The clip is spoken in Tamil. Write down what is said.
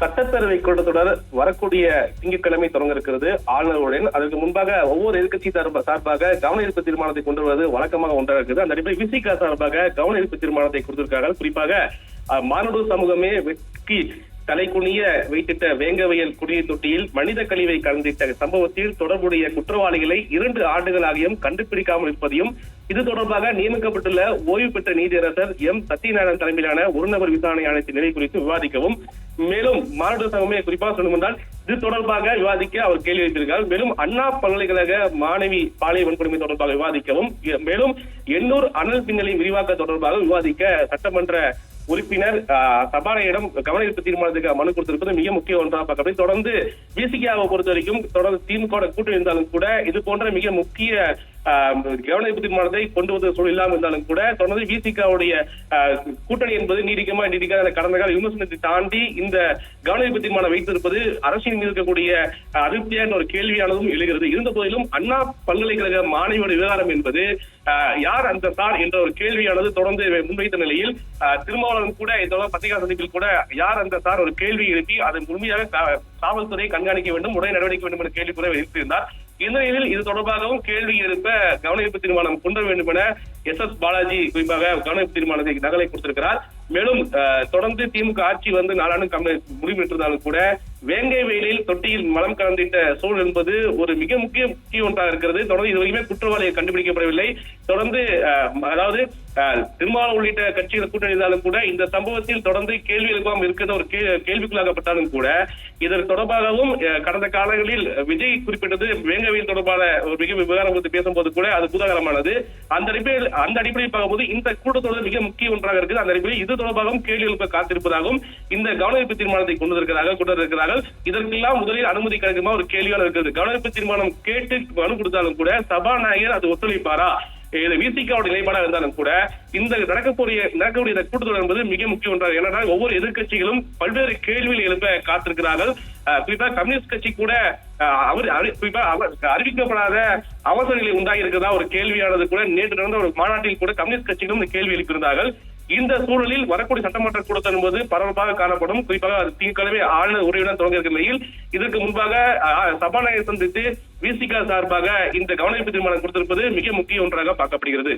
சட்டப்பேரவை கூட்டத்தொடர் வரக்கூடிய திங்கட்கிழமை தொடங்க இருக்கிறது ஆளுநருடன் அதற்கு முன்பாக ஒவ்வொரு எதிர்கட்சி சார்பாக கவன ஈர்ப்பு தீர்மானத்தை கொண்டு வருவது வழக்கமாக ஒன்றாக இருக்குது. அந்த அடிப்படை விசிகா சார்பாக கவன ஈர்ப்பு தீர்மானத்தை கொடுத்திருக்கார்கள் குறிப்பாக அஹ், சமூகமே வெற்றி தலைக்குனிய வைத்திட்ட வேங்கவயல் குடிநீர் தொட்டியில் மனித கழிவை கலந்திட்ட சம்பவத்தில் தொடர்புடைய குற்றவாளிகளை இரண்டு ஆண்டுகளாகியும் கண்டுபிடிக்காமல் இருப்பதையும் இது தொடர்பாக நியமிக்கப்பட்டுள்ள ஓய்வு பெற்ற நீதியரசர் எம். சத்யநாராயணன் தலைமையிலான ஒருநபர் விசாரணை ஆணையத்தின் நிலை குறித்து விவாதிக்கவும். மேலும் மானுட சங்கமே குறிப்பாக சொல்லணுமென்றால் இது தொடர்பாக விவாதிக்க அவர் கேள்வி வைத்திருக்கிறார் மேலும் அண்ணா பல்கலைக்கழக மாணவி பாலியல் வன்கொடுமை தொடர்பாக விவாதிக்கவும். மேலும் எண்ணூர் அனல் பின்னலை விரிவாக்க தொடர்பாக விவாதிக்க சட்டமன்ற உறுப்பினர் ஆஹ், சபாநாயகரிடம் கவன ஈர்ப்பு தீர்மானத்துக்கு மனு கொடுத்திருப்பது மிக முக்கிய ஒன்றாக பார்க்கப்படும் தொடர்ந்து பிசிகாவை பொறுத்த வரைக்கும் தொடர்ந்து திமுக கூட்டணி இருந்தாலும் கூட இது போன்ற மிக முக்கிய கவன தீர்மானத்தை கொண்டு வந்த சூழல் இல்லாமல் இருந்தாலும் கூட தொடர்ந்து விசிகாவுடைய கூட்டணி என்பது நீடிக்குமா நீடிக்காத கடந்த கால விமர்சனத்தை தாண்டி இந்த கவன தீர்மானம் வைத்திருப்பது அரசின் மீது இருக்கக்கூடிய அதிருப்தியான ஒரு கேள்வியானதும் எழுகிறது. இருந்த போதிலும் அண்ணா பல்கலைக்கழக மாணவியோட விவகாரம் என்பது ஆஹ், யார் அந்த சார் என்ற ஒரு கேள்வியானது தொடர்ந்து முன்வைத்த நிலையில் ஆஹ், திருமாவளவன் கூட இதோட பத்திரிகா சந்திப்பில் கூட யார் அந்த சார் ஒரு கேள்வி எழுப்பி அதை முழுமையாக காவல்துறை கண்காணிக்க வேண்டும் உடனே நடவடிக்கை வேண்டும் என்ற கேள்வி கூட எழுப்பியிருந்தார். இந்நிலையில் இது தொடர்பாகவும் கேள்வி எழுப்ப கவனிப்பு தீர்மானம் கொண்டு வேண்டும் என எஸ் எஸ் பாலாஜி குறிப்பாக கவனிப்பு தீர்மானத்தை நகலை கொடுத்திருக்கிறார். மேலும் தொடர்ந்து திமுக ஆட்சி வந்து நாலாண்டு கம்ம- முடிவு பெற்றிருந்தாலும் கூட வேங்கை வெயிலில் தொட்டியில் மலம் கலந்திட்ட சூழல் என்பது ஒரு மிக முக்கிய முக்கிய ஒன்றாக இருக்கிறது. தொடர்ந்து இதுவரையுமே குற்றவாளியை கண்டுபிடிக்கப்படவில்லை. தொடர்ந்து அதாவது திருமாவளவன் உள்ளிட்ட கட்சிகள் கூட்டணி இருந்தாலும் கூட இந்த சம்பவத்தில் தொடர்ந்து கேள்வி எழுப்பாமல் இருக்கிறது ஒரு கேள்விக்குள்ளாகப்பட்டாலும் கூட இதன் தொடர்பாகவும் கடந்த காலங்களில் விஜய் குறிப்பிட்டது வேங்கவையில் தொடர்பான ஒரு மிக விவகாரம் குறித்து பேசும்போது கூட அது புதாகரமானது. அந்த அடிப்படையில் அந்த அடிப்படையில் பார்க்கும்போது இந்த கூட்டத்தொடர் மிக முக்கிய ஒன்றாக இருக்குது. அந்த அடிப்படையில் இது தொடர்பாகவும் கேள்வி எழுப்ப காத்திருப்பதாகவும் இந்த கவனஈர்ப்பு தீர்மானத்தை கொண்டு இருக்கிறதாக கொண்டு வந்திருக்கிறார்கள் இதற்கெல்லாம் முதலில் அனுமதி கிடைக்குமா ஒரு கேள்வியான இருக்கிறது. கவனிப்பு தீர்மானம் கேட்டு மனு கொடுத்தாலும் கூட சபாநாயகர் அது ஒத்துழைப்பாரா? இது விசிகாவோட நிலைப்பாடாக இருந்தாலும் கூட இந்த நடக்கக்கூடிய நடக்கக்கூடிய இந்த கூட்டத்தொடர் என்பது மிக முக்கியம் ஒன்றாக ஏன்னா ஒவ்வொரு எதிர்க்கட்சிகளும் பல்வேறு கேள்விகள் எழுப்ப காத்திருக்கிறார்கள். குறிப்பா கம்யூனிஸ்ட் கட்சி கூட அவர் குறிப்பா அவர் அறிவிக்கப்படாத அவசர நிலை உண்டாகி இருக்கிறதா ஒரு கேள்வியானது கூட நேற்று நடந்த ஒரு மாநாட்டில் கூட கம்யூனிஸ்ட் கட்சிகளும் இந்த கேள்வி எழுப்பியிருந்தார்கள். இந்த சூழலில் வரக்கூடிய சட்டமன்ற கூட்டத்தொடர் என்பது பரபரப்பாக காணப்படும். குறிப்பாக அது திங்கட்கிழமை ஆளுநர் உரையுடன் தொடங்க இருக்கிற நிலையில் இதற்கு முன்பாக அஹ், சபாநாயகர் சந்தித்து விசிகா சார்பாக இந்த கவனிப்பு தீர்மானம் கொடுத்திருப்பது மிக முக்கிய ஒன்றாக பார்க்கப்படுகிறது.